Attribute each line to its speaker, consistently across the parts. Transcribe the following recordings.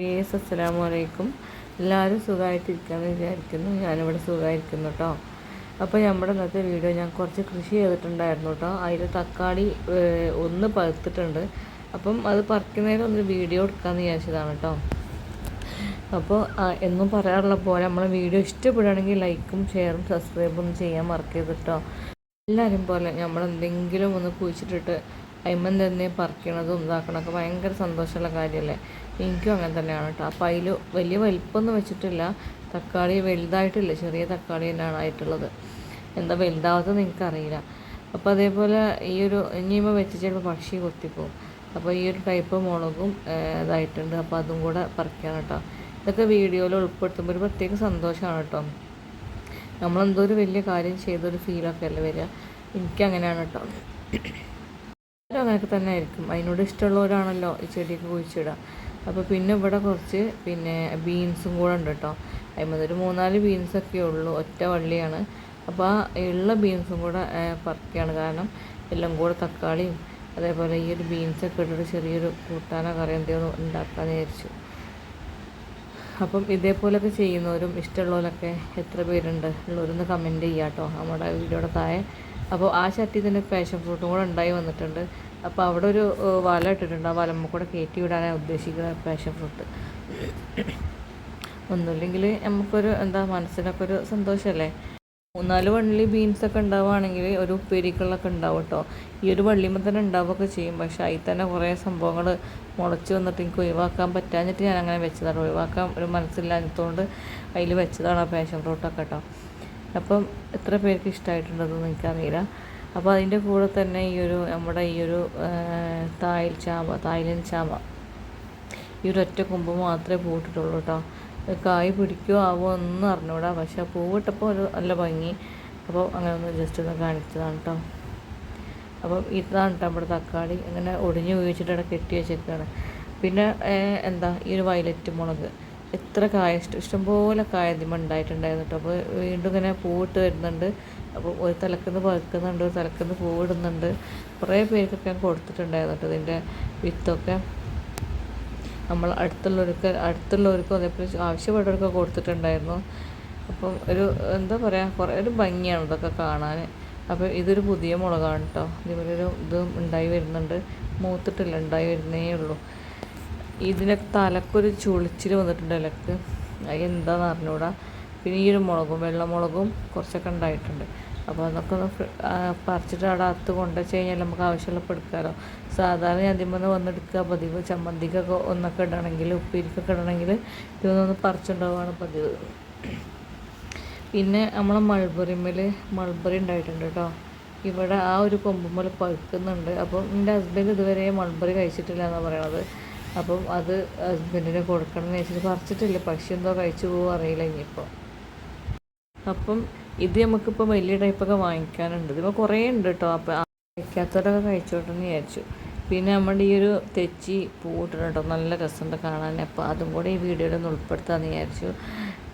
Speaker 1: Please അസ്സലാമു അലൈക്കും എല്ലാവരും സുഖമായിട്ടിരിക്കാമെന്ന് വിചാരിക്കുന്നു. ഞാനിവിടെ സുഖമായിരിക്കുന്നു കേട്ടോ അപ്പോൾ നമ്മുടെ ഇന്നത്തെ വീഡിയോ ഞാൻ കുറച്ച് കൃഷി ചെയ്തിട്ടുണ്ടായിരുന്നു കേട്ടോ അതിൽ തക്കാളി ഒന്ന് പഴുത്തിട്ടുണ്ട്. അപ്പം അത് പറിക്കുന്നതിന് ഒന്ന് വീഡിയോ എടുക്കാമെന്ന് വിചാരിച്ചതാണ് കേട്ടോ അപ്പോൾ എന്നും പറയാറുള്ള പോലെ നമ്മളെ വീഡിയോ ഇഷ്ടപ്പെടുകയാണെങ്കിൽ ലൈക്കും ഷെയറും സബ്സ്ക്രൈബും ചെയ്യാൻ മറക്കരുത് കേട്ടോ എല്ലാവരും പോലെ നമ്മളെന്തെങ്കിലും ഒന്ന് കുഴിച്ചിട്ടിട്ട് അയിമൻ തന്നെ പറിക്കണതും ഇതാക്കണമൊക്കെ ഭയങ്കര സന്തോഷമുള്ള കാര്യമല്ലേ? എനിക്കും അങ്ങനെ തന്നെയാണ് കേട്ടോ. അപ്പോൾ അതിൽ വലിയ വലിപ്പമൊന്നും വെച്ചിട്ടില്ല. തക്കാളി വലുതായിട്ടില്ല. ചെറിയ തക്കാളി തന്നെയാണ് ആയിട്ടുള്ളത്. എന്താ വലുതാവാത്തത് എനിക്കറിയില്ല. അപ്പോൾ അതേപോലെ ഈ ഒരു ഇനിയുമ്പോൾ വെച്ച് ചിലപ്പോൾ പക്ഷി കൊത്തിപ്പോവും. അപ്പോൾ ഈ ഒരു ടൈപ്പ് മുളകും ഇതായിട്ടുണ്ട്. അപ്പോൾ അതും കൂടെ പറിക്കാൻ കേട്ടോ. ഇതൊക്കെ വീഡിയോയിൽ ഉൾപ്പെടുത്തുമ്പോൾ ഒരു പ്രത്യേക സന്തോഷമാണ് കേട്ടോ. നമ്മളെന്തോ ഒരു വലിയ കാര്യം ചെയ്തൊരു ഫീലൊക്കെ അല്ലേ വരിക? എനിക്കങ്ങനെയാണ് കേട്ടോ. എല്ലാവരും തന്നെ ആയിരിക്കും. അതിനോട് ഇഷ്ടമുള്ളവരാണല്ലോ ഈ ചെടിയൊക്കെ കുഴിച്ചിടുക. അപ്പോൾ പിന്നെ ഇവിടെ കുറച്ച് പിന്നെ ബീൻസും കൂടെ ഉണ്ട് കേട്ടോ. അതിമത് ഒരു മൂന്നാൽ ബീൻസൊക്കെ ഉള്ളൂ ഒറ്റ വള്ളിയാണ്. അപ്പോൾ ആ ഉള്ള ബീൻസും കൂടെ പറക്കുകയാണ് കാരണം എല്ലാം കൂടെ തക്കാളിയും അതേപോലെ ഈ ഒരു ബീൻസൊക്കെ ഇട്ടിട്ട് ചെറിയൊരു കൂട്ടാനോ കറി എന്തെങ്കിലും ഉണ്ടാക്കാൻ വിചാരിച്ചു. അപ്പം ഇതേപോലൊക്കെ ചെയ്യുന്നവരും ഇഷ്ടമുള്ളവരൊക്കെ എത്ര പേരുണ്ട് ഉള്ളവരൊന്ന് കമന്റ് ചെയ്യാം കേട്ടോ നമ്മുടെ വീഡിയോയുടെ താഴെ. അപ്പോൾ ആ ചട്ടി തന്നെ പാഷൻ ഫ്രൂട്ടും കൂടെ ഉണ്ടായി വന്നിട്ടുണ്ട്. അപ്പോൾ അവിടെ ഒരു വല ഇട്ടിട്ടുണ്ട്. ആ വലമ്മ കൂടെ കയറ്റി വിടാനാണ് ഉദ്ദേശിക്കുന്നത് പാഷൻ ഫ്രൂട്ട് ഒന്നുമില്ലെങ്കിൽ നമുക്കൊരു എന്താ മനസ്സിനൊക്കെ ഒരു സന്തോഷമല്ലേ മൂന്നാൽ വള്ളി ബീൻസൊക്കെ ഉണ്ടാവുകയാണെങ്കിൽ ഒരു ഉപ്പേരിക്കുള്ളൊക്കെ ഉണ്ടാവും കേട്ടോ ഈ ഒരു വള്ളിയുമ്പോൾ തന്നെ ഉണ്ടാവുകയൊക്കെ ചെയ്യും. പക്ഷേ അതിൽ തന്നെ കുറേ സംഭവങ്ങൾ മുളച്ച് വന്നിട്ട് എനിക്ക് ഒഴിവാക്കാൻ പറ്റാഞ്ഞിട്ട് ഞാൻ അങ്ങനെ വെച്ചതാണ്. ഒഴിവാക്കാൻ ഒരു മനസ്സില്ലാത്തതുകൊണ്ട് അതിൽ വെച്ചതാണ് ആ പാഷൻ ഫ്രൂട്ടൊക്കെ കേട്ടോ അപ്പം എത്ര പേർക്ക് ഇഷ്ടമായിട്ടുണ്ടെന്ന് എനിക്കറിയില്ല അപ്പോൾ അതിന്റെ കൂടെ തന്നെ ഈ ഒരു നമ്മുടെ ഈ ഒരു തായൽ ചാമ തായ്ലൻ ചാമ. ഈ ഒരു ഒറ്റ കൊമ്പ് മാത്രമേ പൂട്ടിട്ടുള്ളൂ കേട്ടോ കായ് പിടിക്കുമോ ആവോ ഒന്നും അറിഞ്ഞൂടാ. പക്ഷെ പൂവിട്ടപ്പോൾ ഒരു നല്ല ഭംഗി. അപ്പോൾ അങ്ങനെ ഒന്ന് ജസ്റ്റ് ഒന്ന് കാണിച്ചതാണ് കേട്ടോ അപ്പം ഇതാണ് കേട്ടോ നമ്മുടെ തക്കാളി. അങ്ങനെ ഒടിഞ്ഞു ഉപയോഗിച്ചിട്ട് അവിടെ കെട്ടി വെച്ചിരിക്കുകയാണ് പിന്നെ എന്താ ഈ ഒരു വയലറ്റ് മുളക്. എത്ര കായ ഇഷ്ടം ഇഷ്ടംപോലെ കായ ഇതിമ ഉണ്ടായിട്ടുണ്ടായിരുന്നു കേട്ടോ അപ്പോൾ വീണ്ടും ഇങ്ങനെ പൂവിട്ട് വരുന്നുണ്ട്. അപ്പോൾ ഒരു തലക്കുന്ന് പഴുക്കുന്നുണ്ട് ഒരു തലക്കുന്ന് പൂവിടുന്നുണ്ട്. കുറേ പേർക്കൊക്കെ ഞാൻ കൊടുത്തിട്ടുണ്ടായിരുന്നു കേട്ടോ ഇതിന്റെ വിത്തൊക്കെ. നമ്മൾ അടുത്തുള്ളവർക്ക് അടുത്തുള്ളവർക്കും അതേപോലെ ആവശ്യപ്പെട്ടവർക്കൊക്കെ കൊടുത്തിട്ടുണ്ടായിരുന്നു. അപ്പം ഒരു എന്താ പറയുക കുറേ ഒരു ഭംഗിയാണ് ഇതൊക്കെ കാണാൻ. അപ്പോൾ ഇതൊരു പുതിയ മുളകാണ് കേട്ടോ. ഇതുപോലെ ഒരു ഇത് ഉണ്ടായി വരുന്നുണ്ട്. മൂത്തിട്ടില്ല ഉണ്ടായി വരുന്നേ ഉള്ളൂ. ഇതിനൊക്കെ തലക്കൊരു ചുളിച്ചിൽ വന്നിട്ടുണ്ട് ഇലക്ക്. അത് എന്താണെന്ന് അറിഞ്ഞൂടാ. പിന്നെ ഈ ഒരു മുളകും വെള്ളമുളകും കുറച്ചൊക്കെ ഉണ്ടായിട്ടുണ്ട്. അപ്പോൾ അതൊക്കെ ഒന്ന് പറിച്ചിട്ട് അവിടെ അകത്ത് കൊണ്ടുവച്ച് കഴിഞ്ഞാൽ നമുക്ക് ആവശ്യമുള്ളപ്പോൾ എടുക്കാമല്ലോ സാധാരണ നിന്ന് വന്നെടുക്കുക പതിവ് ചമ്മന്തിക്കൊക്കെ ഒന്നൊക്കെ ഇടണമെങ്കിൽ ഉപ്പേരിക്കൊക്കെ ഇടണമെങ്കിൽ ഇതൊന്നൊന്ന് പറിച്ചുണ്ടാവുകയാണ് പതിവ്. പിന്നെ നമ്മളെ മൾബറിമ്മൽ മൾബറി ഉണ്ടായിട്ടുണ്ട് കേട്ടോ. ഇവിടെ ആ ഒരു കൊമ്പുമ്മൽ പഴുക്കുന്നുണ്ട്. അപ്പം എന്റെ ഹസ്ബൻഡ് ഇതുവരെ മൾബറി കഴിച്ചിട്ടില്ല എന്നാണ് പറയണത്. അപ്പം അത് ഹസ്ബൻഡിന് കൊടുക്കണം എന്ന് വെച്ചിട്ട് പറിച്ചിട്ടില്ല. പക്ഷി എന്തോ കഴിച്ചു പോകുമോ അറിയില്ല ഇനിയിപ്പോൾ. അപ്പം ഇത് നമുക്കിപ്പോൾ വലിയ ടൈപ്പൊക്കെ വാങ്ങിക്കാനുണ്ട്. ഇതിപ്പോൾ കുറേ ഉണ്ട് കേട്ടോ അപ്പോൾ കഴിക്കാത്തവരൊക്കെ കഴിച്ചോട്ടെ എന്ന് വിചാരിച്ചു. പിന്നെ നമ്മുടെ ഈ ഒരു തെച്ചി പൂവിട്ടുണ്ട് കേട്ടോ നല്ല രസമുണ്ട് കാണാൻ അപ്പോൾ അതും കൂടെ ഈ വീഡിയോയിൽ ഒന്ന് ഉൾപ്പെടുത്താമെന്ന് വിചാരിച്ചു.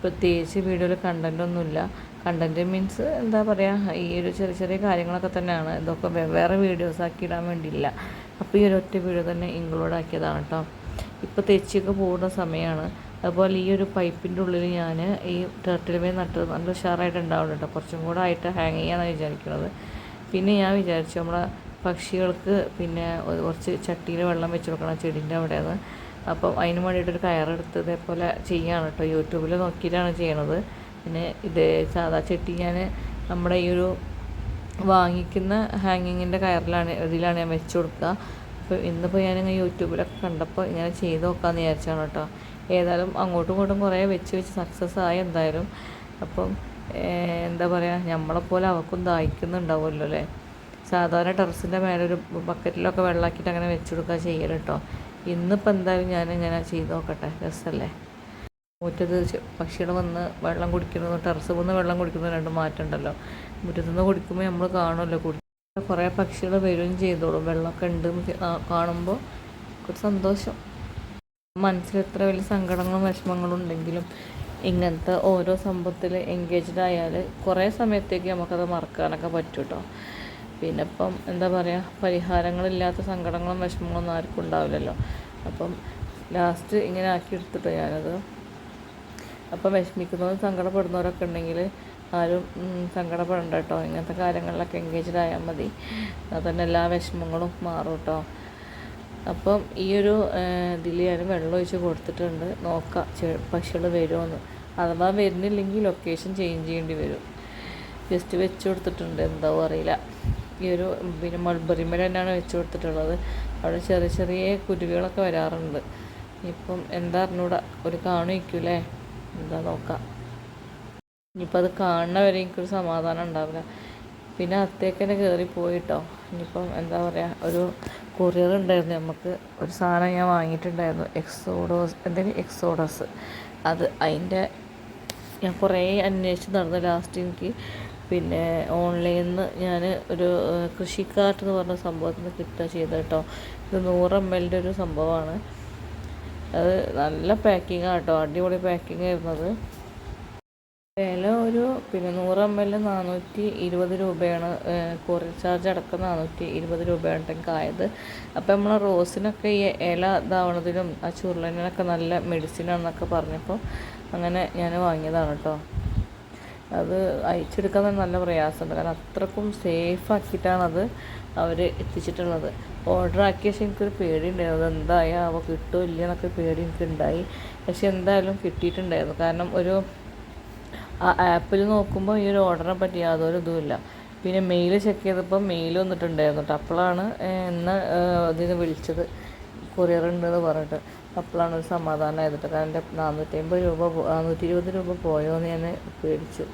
Speaker 1: പ്രത്യേകിച്ച് വീഡിയോയിൽ കണ്ടന്റ് ഒന്നുമില്ല. കണ്ടന്റ് മീൻസ് എന്താ പറയുക ഈ ഒരു ചെറിയ ചെറിയ കാര്യങ്ങളൊക്കെ തന്നെയാണ്. ഇതൊക്കെ വെവ്വേറെ വീഡിയോസ് ആക്കി ഇടാൻ വേണ്ടിയില്ല. അപ്പോൾ ഈ ഒരു ഒറ്റ വീഡിയോ തന്നെ ഇൻക്ലൂഡ് ആക്കിയതാണ് കേട്ടോ ഇപ്പോൾ തെച്ചിയൊക്കെ പോകുന്ന സമയമാണ് അതുപോലെ ഈ ഒരു പൈപ്പിന്റെ ഉള്ളിൽ ഞാൻ ഈ ടേർട്ടിൽ മീൻ നട്ടത് നല്ല ഉഷാറായിട്ട് ഉണ്ടാവുന്നുണ്ട് കേട്ടോ കുറച്ചും കൂടെ ആയിട്ട് ഹാങ് ചെയ്യാമെന്നാണ് വിചാരിക്കുന്നത് പിന്നെ ഞാൻ വിചാരിച്ചു നമ്മളെ പക്ഷികൾക്ക് പിന്നെ കുറച്ച് ചട്ടിയിൽ വെള്ളം വെച്ച് കൊടുക്കണം ചെടീന്റെ നിന്ന് അപ്പം അതിന് വേണ്ടിയിട്ടൊരു കയറെടുത്ത് ഇതേപോലെ ചെയ്യാണ് കേട്ടോ യൂട്യൂബിൽ നോക്കിയിട്ടാണ് ചെയ്യണത്. പിന്നെ ഇത് സാധാ ചട്ടി ഞാൻ നമ്മുടെ ഈ ഒരു വാങ്ങിക്കുന്ന ഹാങ്ങിങ്ങിന്റെ കയറിലാണ് ഇതിലാണ് ഞാൻ വെച്ച് കൊടുക്കുക. അപ്പോൾ ഇന്നിപ്പോൾ ഞാനിങ്ങനെ യൂട്യൂബിലൊക്കെ കണ്ടപ്പോൾ ഇങ്ങനെ ചെയ്ത് നോക്കാമെന്ന് വിചാരിച്ചാണ് കേട്ടോ ഏതായാലും അങ്ങോട്ടും ഇങ്ങോട്ടും കുറേ വെച്ച് വെച്ച് സക്സസ് ആയി എന്തായാലും. അപ്പം എന്താ പറയുക നമ്മളെപ്പോലെ അവർക്കും ദാഹിക്കുന്നുണ്ടാവുമല്ലോ അല്ലേ? സാധാരണ ടെറസിന്റെ മേലെ ഒരു ബക്കറ്റിലൊക്കെ വെള്ളമാക്കിയിട്ട് അങ്ങനെ വെച്ച് കൊടുക്കുക ചെയ്യൽ കേട്ടോ ഇന്നിപ്പോൾ എന്തായാലും ഞാനിങ്ങനെ ചെയ്ത് നോക്കട്ടെ. രസമല്ലേ മുറ്റത്ത് പക്ഷികൾ വന്ന് വെള്ളം കുടിക്കുന്നതും ടെറസ് വന്ന് വെള്ളം കുടിക്കുന്നതും രണ്ടും മാറ്റമുണ്ടല്ലോ മുറ്റത്ത് നിന്ന് കുടിക്കുമ്പോൾ നമ്മൾ കാണുമല്ലോ കുടി. കുറേ പക്ഷികൾ വരികയും ചെയ്തോളും. വെള്ളമൊക്കെ ഉണ്ട് കാണുമ്പോൾ ഒരു സന്തോഷം. മനസ്സിൽ എത്ര വലിയ സങ്കടങ്ങളും വിഷമങ്ങളും ഉണ്ടെങ്കിലും ഇങ്ങനത്തെ ഓരോ സംഭവത്തിൽ എൻഗേജ്ഡ് ആയാൽ കുറേ സമയത്തേക്ക് നമുക്കത് മറക്കാനൊക്കെ പറ്റും കേട്ടോ പിന്നെ ഇപ്പം എന്താ പറയുക പരിഹാരങ്ങളില്ലാത്ത സങ്കടങ്ങളും വിഷമങ്ങളൊന്നും ആർക്കും ഉണ്ടാവില്ലല്ലോ. അപ്പം ലാസ്റ്റ് ഇങ്ങനെ ആക്കി എടുത്തിട്ടോ ഞാനത്. അപ്പം വിഷമിക്കുന്നവരും സങ്കടപ്പെടുന്നവരൊക്കെ ഉണ്ടെങ്കിൽ ആരും സങ്കടപ്പെടണ്ട കേട്ടോ. ഇങ്ങനത്തെ കാര്യങ്ങളിലൊക്കെ എൻഗേജ്ഡ് ആയാൽ മതി. അതന്നെ എല്ലാ വിഷമങ്ങളും മാറും കേട്ടോ. അപ്പം ഈ ഒരു ഇതിൽ ഞാൻ വെള്ളം ഒഴിച്ച് കൊടുത്തിട്ടുണ്ട്. നോക്കാം പക്ഷികൾ വരുമോയെന്ന് അഥവാ വരുന്നില്ലെങ്കിൽ ലൊക്കേഷൻ ചേഞ്ച് ചെയ്യേണ്ടി വരും. ജസ്റ്റ് വെച്ച് കൊടുത്തിട്ടുണ്ട്. എന്താവും അറിയില്ല. ഈ ഒരു പിന്നെ മൾബറി മല തന്നെയാണ് വെച്ച് കൊടുത്തിട്ടുള്ളത്. അവിടെ ചെറിയ ചെറിയ കുരുവികളൊക്കെ വരാറുണ്ട്. ഇപ്പം എന്താ അറിഞ്ഞൂടാ? ഒരു കാണുമായിരിക്കൂലേ എന്താ നോക്കാം. ഇനിയിപ്പോൾ അത് കാണുന്നവരെ എനിക്കൊരു സമാധാനം ഉണ്ടാവില്ല. പിന്നെ അത്തേക്ക് തന്നെ കയറി പോയിട്ടോ. ഇനിയിപ്പം എന്താ പറയുക ഒരു കൊറിയർ ഉണ്ടായിരുന്നു. നമുക്ക് ഒരു സാധനം ഞാൻ വാങ്ങിയിട്ടുണ്ടായിരുന്നു. എക്സോഡോസ് എന്തെങ്കിലും എക്സോഡോസ് അത് അതിന്റെ ഞാൻ കുറേ അന്വേഷിച്ച് നടന്നു ലാസ്റ്റ് എനിക്ക്. പിന്നെ ഓൺലൈനിൽ നിന്ന് ഞാൻ ഒരു കൃഷിക്കാർട്ട് എന്ന് പറഞ്ഞ സംഭവത്തിൽ നിന്ന് കിട്ടുക ചെയ്തത് കേട്ടോ. ഇത് നൂറ് എം എല്ലിന്റെ ഒരു സംഭവമാണ്. അത് നല്ല പാക്കിംഗ് കേട്ടോ. അടിപൊളി പാക്കിംഗ് ആയിരുന്നത് വില ഒരു പിന്നെ നൂറ് എം എൽ നാനൂറ്റി ഇരുപത് രൂപയാണ് കൊറിയർ ചാർജ് അടക്കം നാനൂറ്റി ഇരുപത് രൂപയാണ് എനിക്ക് ആയത്. അപ്പോൾ നമ്മൾ റോസിനൊക്കെ ഈ ഇല ഇതാവണതിലും ആ ചുരുളനൊക്കെ നല്ല മെഡിസിനാണെന്നൊക്കെ പറഞ്ഞപ്പോൾ അങ്ങനെ ഞാൻ വാങ്ങിയതാണ് കേട്ടോ അത് അയച്ചെടുക്കാൻ തന്നെ നല്ല പ്രയാസമുണ്ട്. കാരണം അത്രക്കും സേഫ് ആക്കിയിട്ടാണ് അത് അവർ എത്തിച്ചിട്ടുള്ളത്. ഓർഡർ ആക്കിയ ശേഷം എനിക്കൊരു പേടിയുണ്ടായിരുന്നു. അത് അവ കിട്ടുമോ ഇല്ല എന്നൊക്കെ പേടി എനിക്കുണ്ടായി. പക്ഷെ എന്തായാലും കിട്ടിയിട്ടുണ്ടായിരുന്നു. കാരണം ഒരു ആ ആപ്പിൽ നോക്കുമ്പോൾ ഈ ഒരു ഓർഡറിനെ പറ്റി യാതൊരു ഇതുമില്ല. പിന്നെ മെയിൽ ചെക്ക് ചെയ്തപ്പോൾ മെയിൽ വന്നിട്ടുണ്ടായിരുന്നു കേട്ടോ അപ്പോഴാണ് ഇന്ന് ഇതിന് വിളിച്ചത്. കൊറിയർ ഉണ്ടെന്ന് പറഞ്ഞിട്ട്. അപ്പോഴാണ് ഒരു സമാധാനം ആയിട്ട് കാരണം എന്റെ നാനൂറ്റി അമ്പത് രൂപ നാനൂറ്റി ഇരുപത് രൂപ പോയോ എന്ന് ഞാൻ പേടിച്ചു.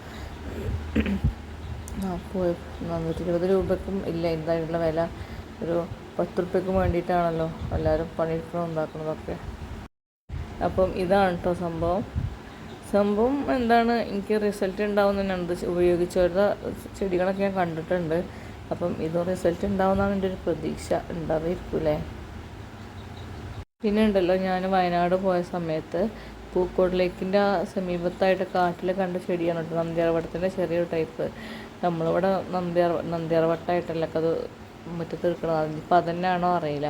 Speaker 1: പോയി. നാനൂറ്റി ഇരുപത് രൂപയ്ക്കും ഇല്ല. എന്തായിട്ടുള്ള വില? ഒരു പത്ത് റുപ്യക്കും വേണ്ടിയിട്ടാണല്ലോ എല്ലാവരും പണിയെടുക്കണം ഉണ്ടാക്കുന്നതൊക്കെ അപ്പം ഇതാണ് കേട്ടോ സംഭവം. സംഭവം എന്താണ്? എനിക്ക് റിസൾട്ട് ഉണ്ടാവുന്ന ഇത് ഉപയോഗിച്ചവരുടെ ചെടികളൊക്കെ ഞാൻ കണ്ടിട്ടുണ്ട്. അപ്പം ഇതും റിസൾട്ട് ഉണ്ടാവുമെന്നാണ് എന്റെ ഒരു പ്രതീക്ഷ. ഉണ്ടാവായിരിക്കൂലേ പിന്നെ ഉണ്ടല്ലോ ഞാൻ വയനാട് പോയ സമയത്ത് പൂക്കോട് ലേക്കിന്റെ സമീപത്തായിട്ട് കാട്ടിൽ കണ്ട ചെടിയാണ് കേട്ടോ ചെറിയൊരു ടൈപ്പ് നമ്മളിവിടെ നന്ദിയാർ നന്ദിയാർവട്ടമായിട്ടല്ല അത് മുറ്റത്ത് നിൽക്കണത്? അതിപ്പോൾ അതന്നെയാണോ അറിയില്ല.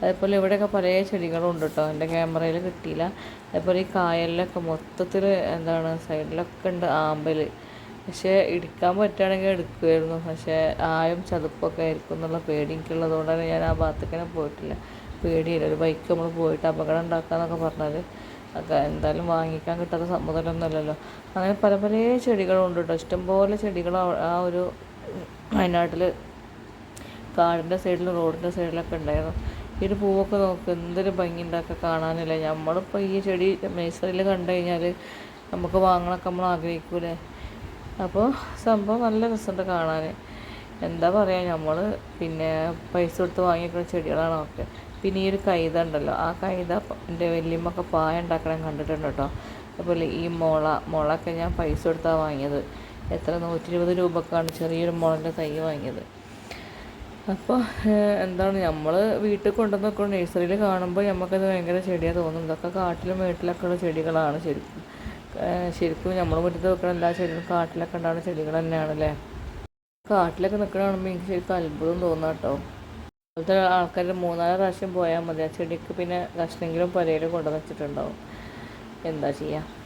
Speaker 1: അതേപോലെ ഇവിടെയൊക്കെ പല ചെടികളും ഉണ്ട് കേട്ടോ എന്റെ ക്യാമറയിൽ കിട്ടിയില്ല. അതേപോലെ ഈ കായലിലൊക്കെ മൊത്തത്തിൽ എന്താണ് സൈഡിലൊക്കെ ഉണ്ട് ആമ്പൽ പക്ഷേ ഇടിക്കാൻ പറ്റുകയാണെങ്കിൽ എടുക്കുമായിരുന്നു പക്ഷേ ആയും ചതുപ്പൊക്കെ ആയിരിക്കും എന്നുള്ള പേടി എനിക്കുള്ളത് കൊണ്ടാണ് ഞാൻ ആ ഭാഗത്തേക്ക് തന്നെ പോയിട്ടില്ല. പേടിയില്ല ഒരു ബൈക്ക് നമ്മൾ പോയിട്ട് അപകടം ഉണ്ടാക്കാന്നൊക്കെ പറഞ്ഞാൽ ഒക്കെ എന്തായാലും വാങ്ങിക്കാൻ കിട്ടാത്ത സമ്മതമൊന്നുമല്ലല്ലോ അങ്ങനെ പല പല ചെടികളുണ്ട് കേട്ടോ ഇഷ്ടംപോലെ ചെടികൾ ആ ഒരു വയനാട്ടിൽ കാടിന്റെ സൈഡിലും റോഡിന്റെ സൈഡിലൊക്കെ ഉണ്ടായിരുന്നു. ഈ ഒരു പൂവൊക്കെ നോക്ക് എന്തൊരു ഭംഗി ഉണ്ടാക്കുക കാണാനില്ല? നമ്മളിപ്പോൾ ഈ ചെടി നഴ്സറിയിൽ കണ്ടു കഴിഞ്ഞാൽ നമുക്ക് വാങ്ങണമൊക്കെ നമ്മൾ ആഗ്രഹിക്കൂലേ? അപ്പോൾ സംഭവം നല്ല രസമുണ്ട് കാണാൻ എന്താ പറയുക നമ്മൾ പിന്നെ പൈസ കൊടുത്ത് വാങ്ങിക്കുന്ന ചെടികളാണ് ഒക്കെ. പിന്നെ ഈ ഒരു കൈത ഉണ്ടല്ലോ ആ കൈത എന്റെ വലിയമ്മൊക്കെ പായ ഉണ്ടാക്കണം കണ്ടിട്ടുണ്ട് കേട്ടോ. അതുപോലെ ഈ മുള മുളൊക്കെ ഞാൻ പൈസ കൊടുത്താണ് വാങ്ങിയത്. എത്ര? നൂറ്റി ഇരുപത് രൂപക്കാണ് ചെറിയൊരു മുളന്റെ തൈ വാങ്ങിയത്. അപ്പോൾ എന്താണ് നമ്മൾ വീട്ടിൽ കൊണ്ടുവന്ന് വെക്കുന്ന നഴ്സറിയിൽ കാണുമ്പോൾ നമുക്കത് ഭയങ്കര ചെടിയാണ് തോന്നും ഇതൊക്കെ കാട്ടിലും വീട്ടിലൊക്കെ ഉള്ള ചെടികളാണ് ശരിക്കും. ശരിക്കും നമ്മൾ മുറ്റത്ത് വെക്കുന്ന എല്ലാ ചെടികളും കാട്ടിലൊക്കെ ഉണ്ടാകുന്ന ചെടികൾ തന്നെയാണല്ലേ? കാട്ടിലൊക്കെ നിൽക്കണ എനിക്ക് ശരിക്കും അത്ഭുതം തോന്നുക കേട്ടോ അതുപോലത്തെ ആൾക്കാർ മൂന്നാൽ പ്രാവശ്യം പോയാൽ മതി. ആ ചെടിക്ക് പിന്നെ കഷ്ണെങ്കിലും പുരയിൽ കൊണ്ടുവന്ന് വെച്ചിട്ടുണ്ടാവും. എന്താ ചെയ്യുക